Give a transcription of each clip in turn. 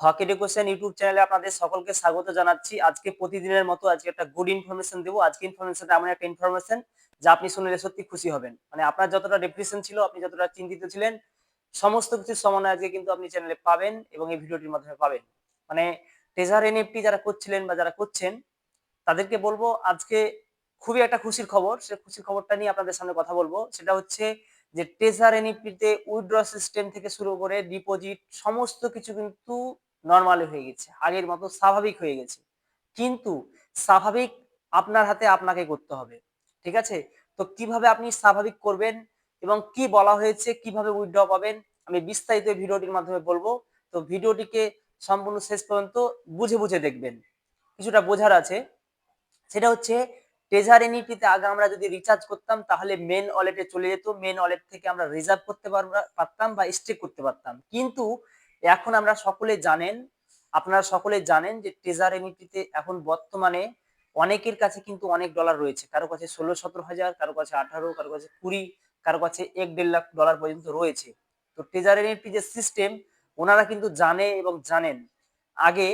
Hockey question YouTube চ্যানেলে আপনাদের সকলকে স্বাগত জানাচ্ছি। আজকে প্রতিদিনের মতো আজকে একটা গুড ইনফরমেশন দেবো। আজকে ইনফরমেশনটা এমন একটা ইনফরমেশন যা আপনি শুনলে সত্যি খুশি হবেন। মানে আপনার যতটা ডিপ্রেশন ছিল, আপনি যতটা চিন্তিত ছিলেন, সমস্ত কিছুর সমাধান আজকে কিন্তু আপনি চ্যানেলে পাবেন এবং এই ভিডিওটির মাধ্যমে পাবেন। মানে ট্রেজার এনএফটি যারা করছিলেন বা যারা করছেন, তাদেরকে বলব আজকে খুবই একটা খুশির খবর। সে খুশির খবরটা নিয়ে আপনাদের সামনে কথা বলব। সেটা হচ্ছে যে ট্রেজার এনইপিতে উইথড্র সিস্টেম থেকে শুরু করে ডিপোজিট সমস্ত কিছু কিন্তু নর্মাল হয়ে গেছে, আগের মতো স্বাভাবিক হয়ে গেছে। কিন্তু স্বাভাবিক আপনার হাতে আপনাকে করতে হবে, ঠিক আছে? তো কীভাবে আপনি স্বাভাবিক করবেন এবং কি বলা হয়েছে, কীভাবে উইথড্র পাবেন, আমি বিস্তারিত ভিডিওটির মাধ্যমে বলব। তো ভিডিওটিকে সম্পূর্ণ শেষ পর্যন্ত বুঝে বুঝে দেখবেন। কিছুটা বোঝার আছে। সেটা হচ্ছে ট্রেজার এনইপিতে আগে আমরা যদি রিচার্জ করতাম, তাহলে মেন ওয়ালেটে চলে যেত। মেন ওয়ালেট থেকে আমরা রিজার্ভ করতে পারতাম বা স্টেক করতে পারতাম। কিন্তু এখন আমরা সকলে জানেন, আপনারা সকলে জানেন যে ট্রেজার এনইপিতে এখন বর্তমানে অনেকের কাছে কিন্তু অনেক ডলার রয়েছে। কারও কাছে ষোলো, সতেরো হাজার, কারও কাছে আঠারো, কারও কাছে কুড়ি, কারও কাছে এক দেড় লাখ ডলার পর্যন্ত রয়েছে। তো ট্রেজার এনইপি যে সিস্টেম ওনারা কিন্তু জানে এবং জানেন। আগে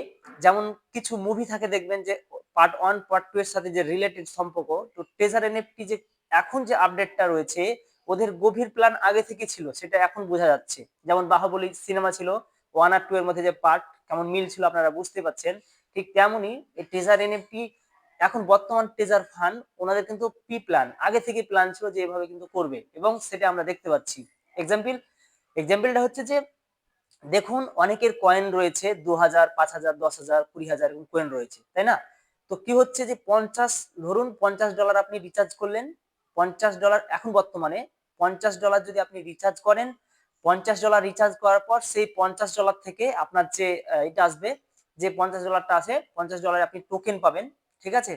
যেমন কিছু মুভি থাকে দেখবেন যে পার্ট ওয়ান পার্ট টু এর সাথে যে রিলেটেড সম্পর্ক, তো ট্রেজার এনএফটি যে এখন যে আপডেটটা রয়েছে, ওদের গভীর প্ল্যান আগে থেকে ছিল, সেটা এখন বোঝা যাচ্ছে। যেমন বাহুবলী সিনেমা ছিল ওয়ান আর টু এর মধ্যে যে পার্ট কেমন মিল ছিল আপনারা বুঝতে পাচ্ছেন ঠিক তেমনই এই ট্রেজার এনএফটি এখন বর্তমান ট্রেজার ফান্ড ওনাদের কিন্তু পি প্ল্যান আগে থেকে প্ল্যান ছিল যে এভাবে কিন্তু করবে এবং সেটা আমরা দেখতে পাচ্ছি। এক্সাম্পল এক্সাম্পলটা হচ্ছে যে দেখুন অনেকের কয়েন রয়েছে দু হাজার পাঁচ হাজার দশ হাজার কুড়ি হাজার এরকম কয়েন রয়েছে, তাই না? তো কি হচ্ছে যে পঞ্চাশ, ধরুন পঞ্চাশ ডলার আপনি রিচার্জ করলেন, পঞ্চাশ ডলার এখন বর্তমানে পঞ্চাশ ডলার যদি আপনি রিচার্জ করেন পঞ্চাশ ডলার রিচার্জ করার পর সেই পঞ্চাশ ডলার থেকে আপনার যে এটা আসবে, যে পঞ্চাশ ডলারটা আছে, পঞ্চাশ ডলার আপনি টোকেন পাবেন, ঠিক আছে?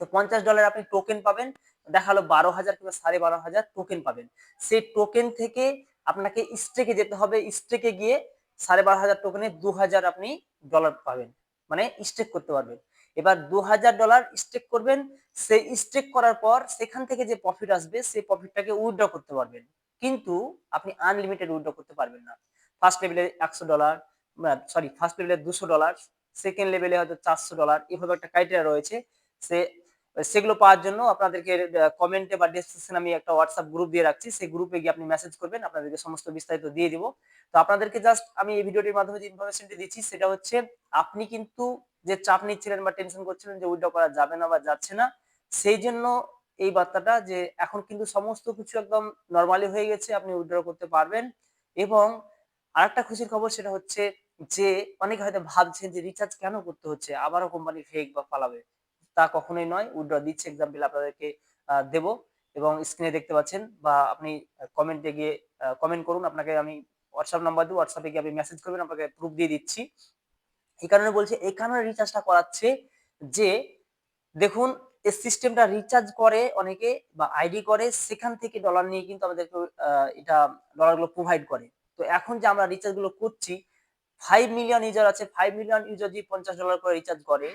তো পঞ্চাশ ডলার আপনি টোকেন পাবেন, দেখাল বারো হাজার কিংবা সাড়ে বারো হাজার টোকেন পাবেন। সেই টোকেন থেকে আপনাকে স্টেকে যেতে হবে স্টেকে গিয়ে সাড়ে বারো হাজার টোকেনে দু হাজার আপনি ডলার পাবেন মানে স্টেক করতে পারবেন। এবার দু হাজার ডলার স্টেক করবেন, সেই স্টেক করার পর সেখান থেকে যে প্রফিট আসবে, সেই প্রফিটটাকে উইথড্র করতে পারবেন। কিন্তু আপনি আনলিমিটেড উইথড্র করতে পারবেন না। ফার্স্ট লেভেলে একশো ডলার সরি ফার্স্ট লেভেলে দুশো ডলার সেকেন্ড লেভেলে হয়তো চারশো ডলার এভাবে একটা ক্রাইটেরিয়া রয়েছে। সে, সেগুলো পাওয়ার জন্য আপনাদেরকে কমেন্টে বা ডিসক্রিপশনে আমি একটা হোয়াটসঅ্যাপ গ্রুপ দিয়ে রাখছি। সেই গ্রুপে গিয়ে আপনি মেসেজ করবেন, আপনাদেরকে সমস্ত বিস্তারিত দিয়ে দিব। তো আপনাদেরকে জাস্ট আমি এই ভিডিওটির মাধ্যমে যে ইনফরমেশনটি দিচ্ছি, সেটা হচ্ছে আপনি কিন্তু যে চাপ নিচ্ছিলেন বা টেনশন করছিলেন যে উইথড্র করা যাবে না বা যাচ্ছে না, সেই জন্য এই বার্তাটা যে এখন কিন্তু সমস্ত কিছু একদম নর্মালি হয়ে গেছে, আপনি উইথড্র করতে পারবেন। এবং আরেকটা খুশির খবর সেটা হচ্ছে যে, অনেকে হয়তো ভাবছেন যে রিচার্জ কেন করতে হচ্ছে? আবারও কোম্পানি ফেক বা পালাবে তা কখনোই নয়। উইথড্র দিচ্ছে এক্সাম্পল আপনাদেরকে দেব। এবং স্ক্রিনে দেখতে পাচ্ছেন বা আপনি কমেন্টে গিয়ে কমেন্ট করুন। আপনাকে আমি হোয়াটসঅ্যাপ নাম্বার দিব। হোয়াটসঅ্যাপে গিয়ে আপনি মেসেজ করবেন। আপনাকে প্রুফ দিয়ে দিচ্ছি। এই কারণে বলছে, এই কারণে রিচার্জটা করাচ্ছে যে, দেখুন এই সিস্টেমটা রিচার্জ করে অনেকে বা আইডি করে, সেখান থেকে ডলার নিয়ে কিন্তু আমাদেরকে এটা ডলারগুলো প্রোভাইড করে। তো এখন যে আমরা রিচার্জগুলো করছি ফাইভ মিলিয়ন ইউজার আছে ফাইভ মিলিয়ন ইউজার যদি পঞ্চাশ ডলার করে রিচার্জ করে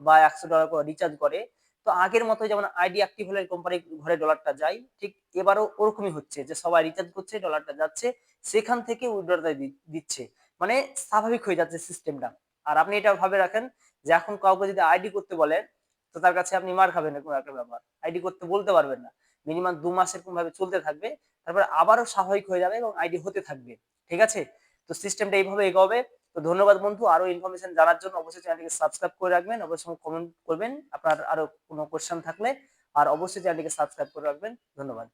বা একশো ডলার করে রিচার্জ করে, তো আগের মতো যেমন আইডি অ্যাক্টিভ হলে কোম্পানি ঘরে ডলারটা যায়, ঠিক এবারও ওরকমই হচ্ছে যে সবাই রিচার্জ করছে ডলারটা যাচ্ছে, সেখান থেকে উইড্রটা দিচ্ছে। মানে স্বাভাবিক হয়ে যাচ্ছে সিস্টেমটা আর আপনি এটা ভাবে রাখেন যে এখন কাউকে যদি আইডি করতে বলেন তো তার কাছে আপনি মার খাবেন কোনো একটা ব্যাপার। আইডি করতে বলতে পারবেন না। মিনিমাম দু মাস এরকম ভাবে চলতে থাকবে। তারপর আবারও স্বাভাবিক হয়ে যাবে এবং আইডি হতে থাকবে। ঠিক আছে? তো সিস্টেমটা এইভাবে এগোবে। তো ধন্যবাদ বন্ধু। আরও ইনফরমেশন জানার জন্য অবশ্যই চ্যানেলটিকে সাবস্ক্রাইব করে রাখবেন। অবশ্যই কমেন্ট করবেন। আপনার আরও কোনো কোশ্চেন থাকলে। আর অবশ্যই চ্যানেলটিকে সাবস্ক্রাইব করে রাখবেন। ধন্যবাদ।